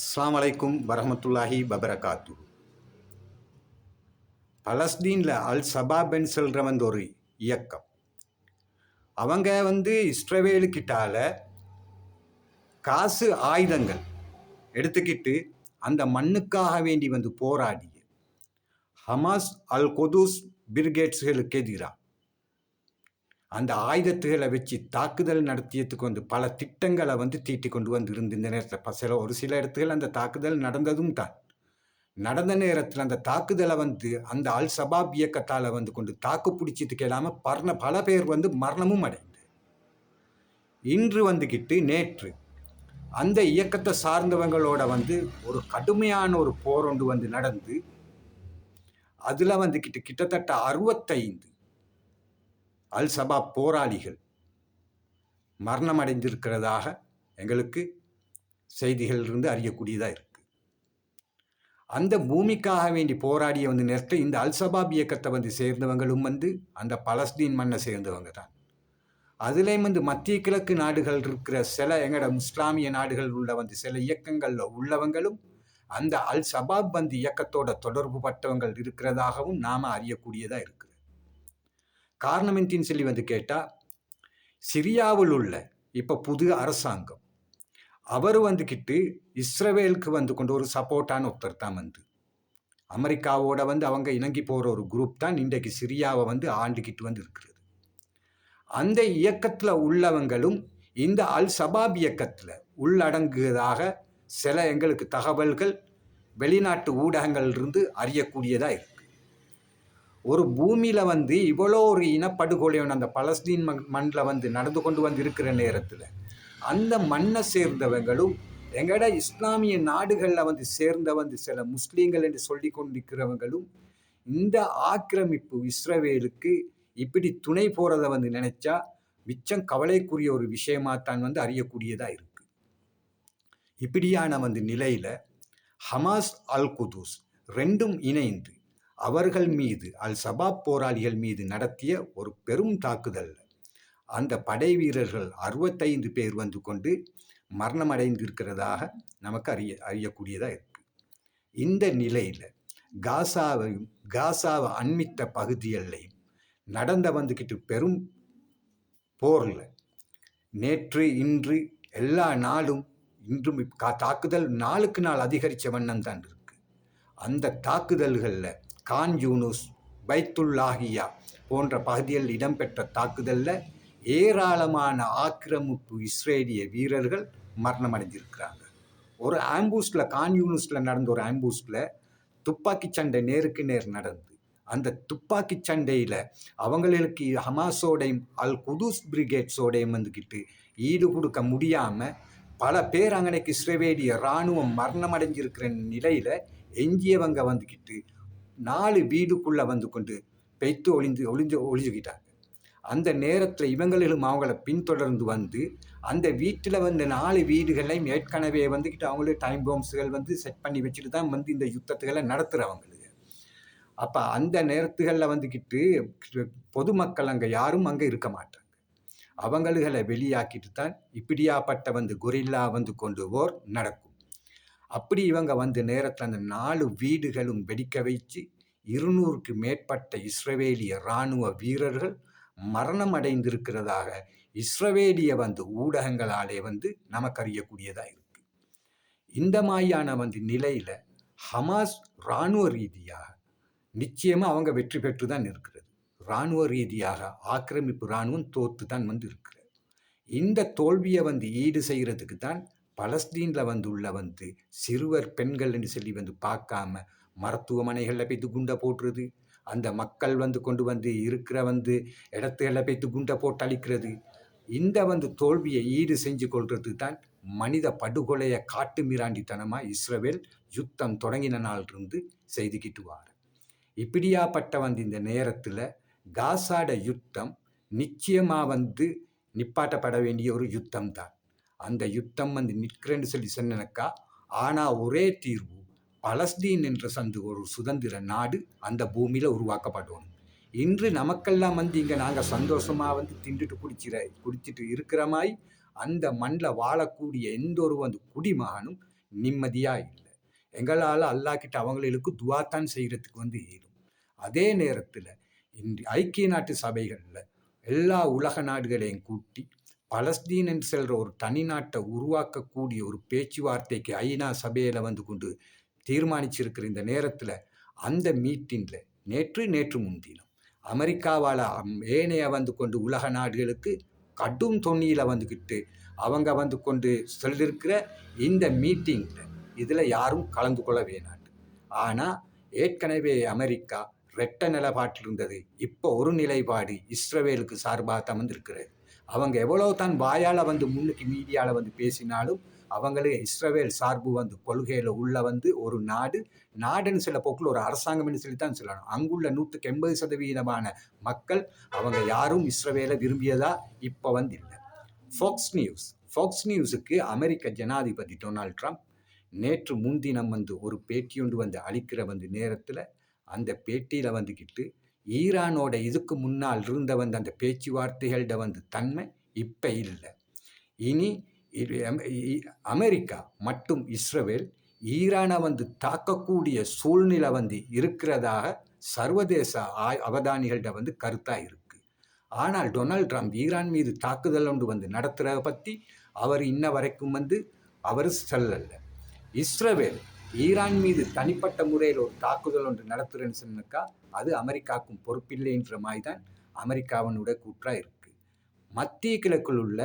அஸ்லாம் அலைக்கும் வரமத்துல்லாஹி பபரகாத்து பலஸ்தீனில் அல் சபாபென் சொல்கிற வந்து ஒரு இயக்கம். அவங்க வந்து இஸ்ரவேலுக்கிட்டால காசு ஆயுதங்கள் எடுத்துக்கிட்டு அந்த மண்ணுக்காக வேண்டி வந்து போராடிய ஹமாஸ் அல் கொதூஸ் பிரிகேட்ஸ்களுக்கு எதிராக அந்த ஆயுதத்துகளை வச்சு தாக்குதல் நடத்தியதுக்கு வந்து பல திட்டங்களை வந்து தீட்டி கொண்டு வந்து இருந்து இந்த நேரத்தில். சில ஒரு சில இடத்துல அந்த தாக்குதல் நடந்ததும் தான். நடந்த நேரத்தில் அந்த தாக்குதலை வந்து அந்த அல் சபாப் இயக்கத்தால் வந்து கொண்டு தாக்கு பிடிச்சதுக்கு இல்லாமல் பர்ண பல பேர் வந்து மரணமும் அடைந்து இன்று வந்துக்கிட்டு நேற்று அந்த இயக்கத்தை சார்ந்தவங்களோட வந்து ஒரு கடுமையான ஒரு போர் ஒன்று வந்து நடந்து அதில் வந்துக்கிட்டு கிட்டத்தட்ட அறுபத்தைந்து அல் சபாப் போராளிகள் மரணம் அடைந்திருக்கிறதாக எங்களுக்கு செய்திகள் இருந்து அறியக்கூடியதாக இருக்குது அந்த பூமிக்காக வேண்டி போராடிய வந்து நேரத்தில் இந்த அல் சபாப் இயக்கத்தை வந்து சேர்ந்தவங்களும் வந்து அந்த பலஸ்தீன் மண்ணை சேர்ந்தவங்க தான். அதுலேயும் வந்து மத்திய கிழக்கு நாடுகள் இருக்கிற சில எங்களோட இஸ்லாமிய நாடுகள் உள்ள வந்து சில இயக்கங்களில் உள்ளவங்களும் அந்த அல் சபாப் வந்து இயக்கத்தோட தொடர்பு பட்டவங்கள் இருக்கிறதாகவும் நாம் அறியக்கூடியதாக இருக்குது காரணம் சொல்லி வந்து கேட்டால் சிரியாவில் உள்ள இப்போ புது அரசாங்கம் அவர் வந்துக்கிட்டு இஸ்ரவேலுக்கு வந்து கொண்டு ஒரு சப்போர்ட்டான ஒருத்தர் தான் வந்து. அமெரிக்காவோட வந்து அவங்க இணங்கி போகிற ஒரு குரூப் தான் இன்றைக்கு சிரியாவை வந்து ஆண்டுக்கிட்டு வந்து இருக்கிறது. அந்த இயக்கத்தில் உள்ளவங்களும் இந்த அல் சபாப் இயக்கத்தில் உள்ளடங்குவதாக சில எங்களுக்கு தகவல்கள் வெளிநாட்டு ஊடகங்கள்லேருந்து அறியக்கூடியதாக இருக்கு. ஒரு பூமியில் வந்து இவ்வளோ ஒரு இனப்படுகொலை அந்த பலஸ்தீன் மண் மண்ணில் வந்து நடந்து கொண்டு வந்து இருக்கிற நேரத்தில் அந்த மண்ணை சேர்ந்தவங்களும் எங்கட இஸ்லாமிய நாடுகளில் வந்து சேர்ந்த வந்து சில முஸ்லீம்கள் என்று சொல்லி கொண்டிருக்கிறவங்களும் இந்த ஆக்கிரமிப்பு இஸ்ரவேலுக்கு இப்படி துணை போகிறத வந்து நினைச்சா மிச்சம் கவலைக்குரிய ஒரு விஷயமாத்தான் வந்து அறியக்கூடியதாக இருக்குது இப்படியான வந்து நிலையில் ஹமாஸ் அல் குதூஸ் ரெண்டும் இணைந்து அவர்கள் மீது அல் சபாப் போராளிகள் மீது நடத்திய ஒரு பெரும் தாக்குதல். அந்த படை வீரர்கள் அறுபத்தைந்து பேர் வந்து கொண்டு மரணமடைந்திருக்கிறதாக நமக்கு அறிய அறியக்கூடியதாக இருக்கு. இந்த நிலையில் காசாவையும் காசாவை அண்மித்த பகுதிகளையும் நடந்த வந்துக்கிட்டு பெரும் போரில் நேற்று இன்று எல்லா நாளும் இன்றும் கா- தாக்குதல் நாளுக்கு நாள் அதிகரித்த வண்ணம் தான் இருக்கு. அந்த தாக்குதல்களில் கான் யூனுஸ் பைத்துல்லாஹியா போன்ற பகுதியில் இடம்பெற்ற தாக்குதலில் ஏராளமான ஆக்கிரமிப்பு இஸ்ரேலிய வீரர்கள் மரணமடைஞ்சிருக்கிறாங்க ஒரு ஆம்பூஸில் கான் யூனுஸில் நடந்த ஒரு ஆம்பூஸில் துப்பாக்கி சண்டை நேருக்கு நேர் நடந்து அந்த துப்பாக்கி சண்டையில் அவங்களுக்கு ஹமாஸோடையும் அல் குதூஸ் பிரிகேட்ஸோடையும் வந்துக்கிட்டு ஈடு கொடுக்க முடியாமல் பல பேர் அங்கனைக்கு இஸ்ரேவேலிய இராணுவம் மரணம் அடைஞ்சிருக்கிற நிலையில் எஞ்சியவங்க வந்துக்கிட்டு நாலு வீடுக்குள்ளே வந்து கொண்டு பெய்த்து ஒளிந்து ஒளிஞ்சு ஒளிஞ்சுக்கிட்டாங்க அந்த நேரத்தில் இவங்களும் அவங்கள பின்தொடர்ந்து வந்து அந்த வீட்டில் வந்த நாலு வீடுகளையும் ஏற்கனவே வந்துக்கிட்டு அவங்களே டைம் பாம்ஸுகள் வந்து செட் பண்ணி வச்சுட்டு தான் வந்து இந்த யுத்தத்துகளை நடத்துகிறவங்களுக்கு அப்போ அந்த நேரத்துகளில் வந்துக்கிட்டு பொதுமக்கள் அங்கே யாரும் அங்கே இருக்க மாட்டாங்க. அவங்களுகளை வெளியாக்கிட்டு தான் இப்படியாப்பட்ட வந்து கொரில்லா வந்து கொண்டுவோர் நடக்கும். அப்படி இவங்க வந்து நேரத்தில் அந்த நாலு வீடுகளும் வெடிக்க வைத்து இருநூறுக்கு மேற்பட்ட இஸ்ரவேலிய இராணுவ வீரர்கள் மரணம் அடைந்திருக்கிறதாக இஸ்ரவேலிய வந்து ஊடகங்களாலே வந்து நமக்கு அறியக்கூடியதாக இருக்கு. இந்த மாதிரியான வந்து நிலையில் ஹமாஸ் இராணுவ ரீதியாக நிச்சயமாக அவங்க வெற்றி பெற்று தான் இருக்கிறது. இராணுவ ரீதியாக ஆக்கிரமிப்பு இராணுவம் தோத்து தான் வந்து இருக்கிறது. இந்த தோல்வியை வந்து ஈடு செய்கிறதுக்கு தான் பலஸ்தீனில் வந்து உள்ள வந்து சிறுவர் பெண்கள் என்று சொல்லி வந்து பார்க்காம மருத்துவமனைகளில் போய்த்து குண்டை போட்டுறது அந்த மக்கள் வந்து கொண்டு வந்து இருக்கிற வந்து இடத்துகளில் போய்த்து குண்டை போட்டு அழிக்கிறது. இந்த வந்து தோல்வியை ஈடு செஞ்சு கொள்வது தான் மனித படுகொலையை காட்டு மிராண்டித்தனமாக இஸ்ரேல் யுத்தம் தொடங்கின நாளிருந்து செய்துக்கிட்டு வார். இப்படியாப்பட்ட வந்து இந்த நேரத்தில் காசாட யுத்தம் நிச்சயமாக வந்து நிப்பாட்டப்பட வேண்டிய ஒரு யுத்தம் தான். அந்த யுத்தம் வந்து நிற்கிறேன்னு சொல்லி சொன்னனக்கா. ஆனால் ஒரே தீர்வு பலஸ்தீன் என்ற சந்து ஒரு சுதந்திர நாடு அந்த பூமியில் உருவாக்கப்படணும் இன்று நமக்கெல்லாம் வந்து இங்கே நாங்கள் சந்தோஷமாக வந்து திண்டுட்டு குடிச்சிற குடிச்சிட்டு இருக்கிற மாதிரி அந்த மண்ணில் வாழக்கூடிய எந்த ஒரு வந்து குடிமகனும் நிம்மதியாக இல்லை. எங்களால் அல்லாக்கிட்ட அவங்களுக்கு துவாத்தான் செய்கிறதுக்கு வந்து இயலும் அதே நேரத்தில் இன்று ஐக்கிய நாட்டு சபைகளில் எல்லா உலக நாடுகளையும் கூட்டி பலஸ்தீன் என்று செல்கிற ஒரு தனி நாட்டை உருவாக்கக்கூடிய ஒரு பேச்சுவார்த்தைக்கு ஐநா சபையில் வந்து கொண்டு தீர்மானிச்சிருக்கிற இந்த நேரத்தில் அந்த மீட்டிங்கில் நேற்று நேற்று முன்தினம் அமெரிக்காவால் ஏனைய வந்து கொண்டு உலக நாடுகளுக்கு கடும் தொன்னியில் வந்துக்கிட்டு அவங்க வந்து கொண்டு சொல்லியிருக்கிற இந்த மீட்டிங்கில் இதில் யாரும் கலந்து கொள்ள வேணாண்டு. ஆனால் ஏற்கனவே அமெரிக்கா ரெட்ட நிலைப்பாட்டில் இருந்தது. இப்போ ஒரு நிலைப்பாடு இஸ்ரவேலுக்கு சார்பாக தான் அவங்க எவ்வளோ தான் வாயால் வந்து முன்னுக்கு மீடியாவில் வந்து பேசினாலும் அவங்களே இஸ்ரவேல் சார்பு வந்து கொள்கையில் உள்ள வந்து ஒரு நாடு நாடுன்னு சில போக்கில் ஒரு அரசாங்கம்னு சொல்லி தான் சொல்லணும். அங்குள்ள நூற்றுக்கு எண்பது சதவீதமான மக்கள் அவங்க யாரும் இஸ்ரவேலை விரும்பியதா இப்போ வந்து இல்லை. ஃபாக்ஸ் நியூஸ் ஃபாக்ஸ் நியூஸுக்கு அமெரிக்க ஜனாதிபதி டொனால்ட் ட்ரம்ப் நேற்று முன்தினம் வந்து ஒரு பேட்டியொன்று வந்து அளிக்கிற வந்து நேரத்தில் அந்த பேட்டியில் வந்துக்கிட்டு ஈரானோட இதுக்கு முன்னால் இருந்த வந்து அந்த பேச்சுவார்த்தைகளோட வந்து தன்மை இப்போ இல்லை. இனி அமெரிக்கா மற்றும் இஸ்ரேல் ஈரானை வந்து தாக்கக்கூடிய சூழ்நிலை வந்து இருக்கிறதாக சர்வதேச அவதானிகள்கிட்ட வந்து கருத்தாக இருக்குது ஆனால் டொனால்ட் ட்ரம்ப் ஈரான் மீது தாக்குதல் ஒன்று வந்து நடத்துகிறத பற்றி அவர் இன்ன வரைக்கும் வந்து அவர் சொல்லலை. இஸ்ரேல் ஈரான் மீது தனிப்பட்ட முறையில் ஒரு தாக்குதல் ஒன்று நடத்துகிறேன்னு சொன்னாக்கா அது அமெரிக்காவுக்கும் பொறுப்பில்லைன்ற மாதிரி தான் அமெரிக்காவினுடைய கூற்றாக இருக்குது மத்திய கிழக்கில் உள்ள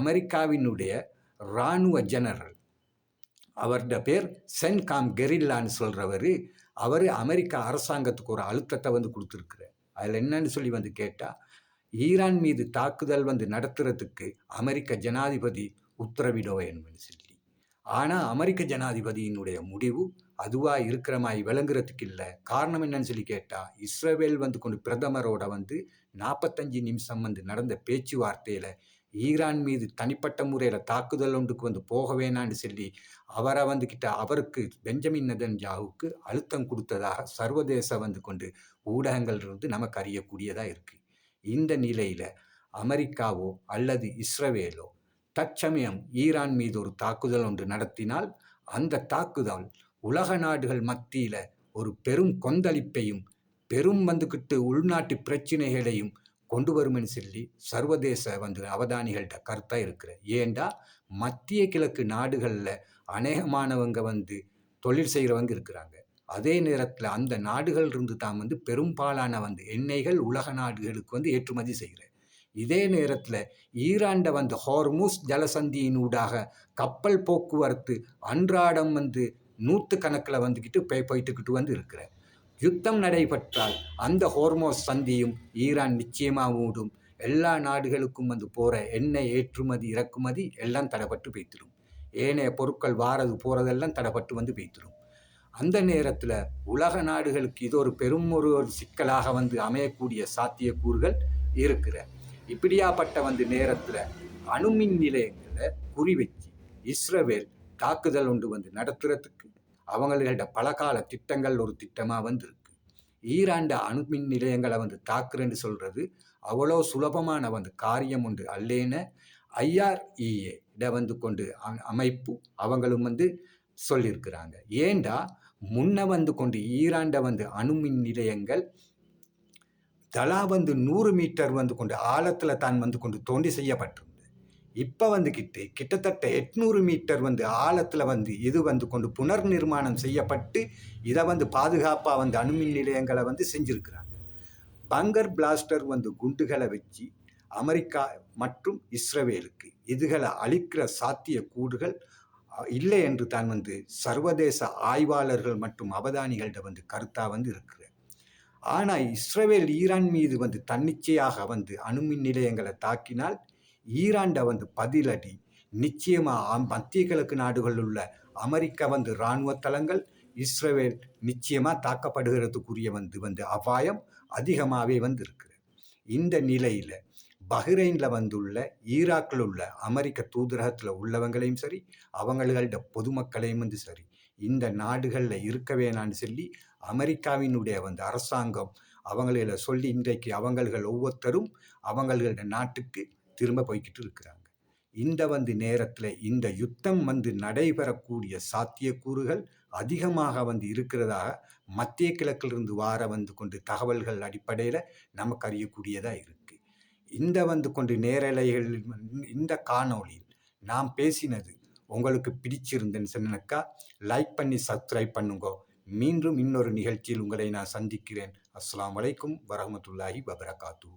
அமெரிக்காவினுடைய இராணுவ ஜெனரல் அவருடைய பேர் சென் காம் கெரில்லான்னு சொல்கிறவர் அவர் அமெரிக்கா அரசாங்கத்துக்கு ஒரு அழுத்தத்தை வந்து கொடுத்துருக்குறார். அதில் என்னன்னு சொல்லி வந்து கேட்டால் ஈரான் மீது தாக்குதல் வந்து நடத்துறதுக்கு அமெரிக்க ஜனாதிபதி உத்தரவிட வேணும்னு சொல்லி. ஆனால் அமெரிக்க ஜனாதிபதியினுடைய முடிவு அதுவாக இருக்கிற மாதிரி விளங்குறதுக்கு இல்லை. காரணம் என்னன்னு சொல்லி கேட்டால் இஸ்ரேல் வந்து கொண்டு பிரதமரோட வந்து நாற்பத்தஞ்சு நிமிஷம் வந்து நடந்த பேச்சுவார்த்தையில் ஈரான் மீது தனிப்பட்ட முறையில் தாக்குதல் ஒன்றுக்கு வந்து போக வேணான்னு சொல்லி அவரை வந்துக்கிட்ட அவருக்கு பெஞ்சமின் நெதன்ஜாவுக்கு அழுத்தம் கொடுத்ததாக சர்வதேச வந்து கொண்டு ஊடகங்கள் இருந்து நமக்கு அறியக்கூடியதாக இருக்குது இந்த நிலையில் அமெரிக்காவோ அல்லது இஸ்ரவேலோ தற்சமயம் ஈரான் மீது ஒரு தாக்குதல் ஒன்று நடத்தினால் அந்த தாக்குதல் உலக நாடுகள் மத்தியில் ஒரு பெரும் கொந்தளிப்பையும் பெரும் வந்துக்கிட்டு உள்நாட்டு பிரச்சனைகளையும் கொண்டு வருமென்னு சொல்லி சர்வதேச வந்து அவதானிகள்கிட்ட கருத்தாக இருக்கிற. ஏண்டா? மத்திய கிழக்கு நாடுகளில் அநேகமானவங்க வந்து தொழில் செய்கிறவங்க இருக்கிறாங்க. அதே நேரத்தில் அந்த நாடுகள் இருந்து தான் வந்து பெரும்பாலான வந்து எண்ணெய்கள் உலக நாடுகளுக்கு வந்து ஏற்றுமதி செய்கிறேன் இதே நேரத்தில் ஈராண்ட வந்து ஹார்மூஸ் ஜலசந்தியினூடாக கப்பல் போக்குவரத்து அன்றாடம் வந்து நூற்று கணக்கில் வந்துக்கிட்டு போய் போயிட்டுக்கிட்டு வந்து இருக்கிற யுத்தம் நடைபெற்றால் அந்த ஹோர்மோஸ் சந்தியும் ஈரான் நிச்சயமாக மூடும். எல்லா நாடுகளுக்கும் வந்து போகிற எண்ணெய் ஏற்றுமதி இறக்குமதி எல்லாம் தடைப்பட்டு போய்த்திடும் ஏனைய பொருட்கள் வாரது போகிறதெல்லாம் தடைப்பட்டு வந்து போய்த்திடும் அந்த நேரத்தில் உலக நாடுகளுக்கு இது ஒரு பெரும் ஒரு சிக்கலாக வந்து அமையக்கூடிய சாத்தியக்கூறுகள் இருக்கிற இப்படியாப்பட்ட வந்து நேரத்தில் அணுமின் நிலையங்களை குறி வச்சு இஸ்ரவேல் தாக்குதல் ஒன்று வந்து நடத்துறதுக்கு அவங்களோட பலகால திட்டங்கள் ஒரு திட்டமாக வந்திருக்கு. ஈராண்ட அணுமின் நிலையங்களை வந்து தாக்குறேன்னு சொல்கிறது அவ்வளோ சுலபமான வந்து காரியம் உண்டு அல்லேன்னு ஐஆர்இஏ இட வந்து கொண்டு அமைப்பு அவங்களும் வந்து சொல்லியிருக்கிறாங்க. ஏண்டா? முன்ன வந்து கொண்டு ஈராண்ட வந்து அணுமின் நிலையங்கள் தலா வந்து நூறு மீட்டர் வந்து கொண்டு ஆழத்தில் தான் வந்து கொண்டு தோண்டி செய்யப்பட்டிருந்தது. இப்போ வந்துக்கிட்டு கிட்டத்தட்ட எட்நூறு மீட்டர் வந்து ஆழத்தில் வந்து இது வந்து கொண்டு புனர் நிர்மாணம் செய்யப்பட்டு இதை வந்து பாதுகாப்பாக வந்து அணுமின் நிலையங்களை வந்து செஞ்சுருக்கிறாங்க. பங்கர் பிளாஸ்டர் வந்து குண்டுகளை வச்சு அமெரிக்கா மற்றும் இஸ்ரவேலுக்கு இதுகளை அழிக்கிற சாத்திய கூடுகள் இல்லை என்று தான் வந்து சர்வதேச ஆய்வாளர்கள் மற்றும் அவதானிகள்கிட்ட வந்து கருத்தாக வந்து இருக்கிறது. ஆனால் இஸ்ரேல் ஈரான் மீது வந்து தன்னிச்சையாக வந்து அணுமின் நிலையங்களை தாக்கினால் ஈராண்ட வந்து பதிலடி. நிச்சயமாக மத்திய கிழக்கு நாடுகளில் உள்ள அமெரிக்கா வந்து இராணுவ தளங்கள் இஸ்ரேல் நிச்சயமாக தாக்கப்படுகிறதுக்குரிய வந்து வந்து அபாயம் அதிகமாகவே வந்து இருக்குது இந்த நிலையில் பஹ்ரைனில் வந்துள்ள ஈராக்கில் உள்ள அமெரிக்க தூதரகத்தில் உள்ளவங்களையும் சரி அவங்களோட பொதுமக்களையும் வந்து சரி இந்த நாடுகளில் இருக்க வேணான்னு சொல்லி அமெரிக்காவினுடைய வந்து அரசாங்கம் அவங்கள சொல்லி இன்றைக்கு அவங்கள் ஒவ்வொருத்தரும் அவங்களோட நாட்டுக்கு திரும்ப போய்கிட்டு இருக்கிறாங்க. இந்த வந்து நேரத்தில் இந்த யுத்தம் வந்து நடைபெறக்கூடிய சாத்தியக்கூறுகள் அதிகமாக வந்து இருக்கிறதாக மத்திய கிழக்கிலிருந்து வார வந்து கொண்டு தகவல்கள் அடிப்படையில் நமக்கு அறியக்கூடியதாக இருக்குது இந்த வந்து கொண்டு நேரலைகளில் இந்த காணொளியில் நாம் பேசினது உங்களுக்கு பிடிச்சிருந்தேன்னு சொன்னாக்கா லைக் பண்ணி சப்ஸ்கிரைப் பண்ணுங்க. மீண்டும் இன்னொரு நிகழ்ச்சியில் உங்களை நான் சந்திக்கிறேன். அஸ்லாம் அலைக்கும் வரமத்துல்லாஹி வபரகாத்தூ